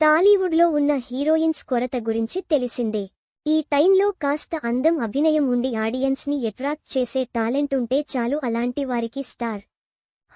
టాలీవుడ్లో ఉన్న హీరోయిన్స్ కొరత గురించి తెలిసిందే. ఈ టైంలో కాస్త అందం అభినయం ఉండి ఆడియన్స్ని అట్రాక్ట్ చేసే టాలెంట్ ఉంటే చాలు అలాంటి వారికి స్టార్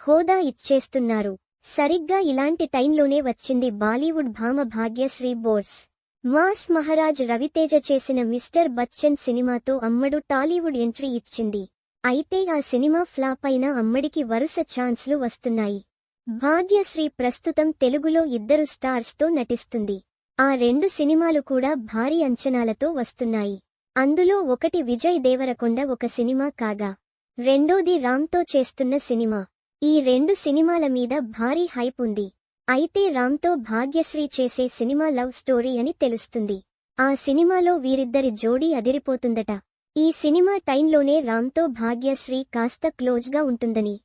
హోదా ఇచ్చేస్తున్నారు. సరిగ్గా ఇలాంటి టైంలోనే వచ్చింది బాలీవుడ్ భామ భాగ్యశ్రీ బోర్స్. మాస్ మహారాజ్ రవితేజ చేసిన మిస్టర్ బచ్చన్ సినిమాతో అమ్మడు టాలీవుడ్ ఎంట్రీ ఇచ్చింది. అయితే ఆ సినిమా ఫ్లాప్ అయినా అమ్మడికి వరుస ఛాన్స్లు వస్తున్నాయి. భాగ్యశ్రీ ప్రస్తుతం తెలుగులో ఇద్దరు స్టార్స్తో నటిస్తుంది. ఆ రెండు సినిమాలు కూడా భారీ అంచనాలతో వస్తున్నాయి. అందులో ఒకటి విజయ్ దేవరకొండ ఒక సినిమా కాగా. రెండోది రామ్తో చేస్తున్న సినిమా. ఈ రెండు సినిమాల మీద భారీ హైప్ ఉంది. అయితే రామ్తో భాగ్యశ్రీ చేసే సినిమా లవ్ స్టోరీ అని తెలుస్తుంది. ఆ సినిమాలో వీరిద్దరి జోడీ అదిరిపోతుందట. ఈ సినిమా టైంలోనే రామ్తో భాగ్యశ్రీ కాస్త క్లోజ్గా ఉంటుందని.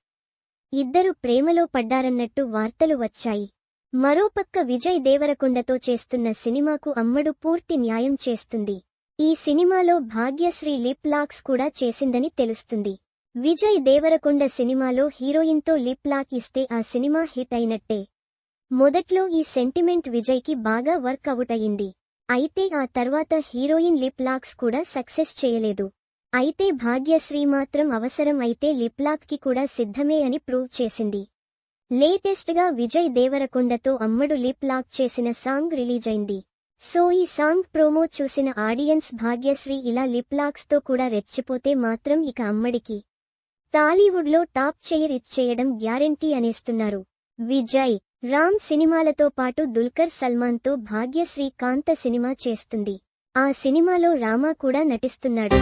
ఇద్దరు ప్రేమలో పడ్డారన్నట్టు వార్తలు వచ్చాయి. మరోపక్క విజయ్ దేవరకొండతో చేస్తున్న సినిమాకు అమ్మడు పూర్తి న్యాయం చేస్తుంది. ఈ సినిమాలో భాగ్యశ్రీ లిప్ లాక్స్ కూడా చేసిందని తెలుస్తుంది. విజయ్ దేవరకొండ సినిమాలో హీరోయిన్తో లిప్ లాక్ ఇస్తే ఆ సినిమా హిట్ అయినట్టే. మొదట్లో ఈ సెంటిమెంట్ విజయ్కి బాగా వర్క్ అవుట్ అయింది అయితే ఆ తర్వాత హీరోయిన్ లిప్ లాక్స్ కూడా సక్సెస్ చేయలేదు. అయితే భాగ్యశ్రీ మాత్రం అవసరం అయితే లిప్లాక్కి కూడా సిద్ధమే అని ప్రూవ్ చేసింది. లేటెస్ట్గా విజయ్ దేవరకొండతో అమ్మడు లిప్ లాక్ చేసిన సాంగ్ రిలీజ్ అయింది సో ఈ సాంగ్ ప్రోమో చూసిన ఆడియన్స్ భాగ్యశ్రీ ఇలా లిప్లాక్స్తో కూడా రెచ్చిపోతే మాత్రం ఇక అమ్మడికి. టాలీవుడ్లో టాప్ చైర్ ఇచ్చేయడం గ్యారెంటీ అనేస్తున్నారు. విజయ్ రామ్ సినిమాలతో పాటు దుల్కర్ సల్మాన్తో భాగ్యశ్రీ కాంత సినిమా చేస్తుంది. ఆ సినిమాలో రామా కూడా నటిస్తున్నాడు.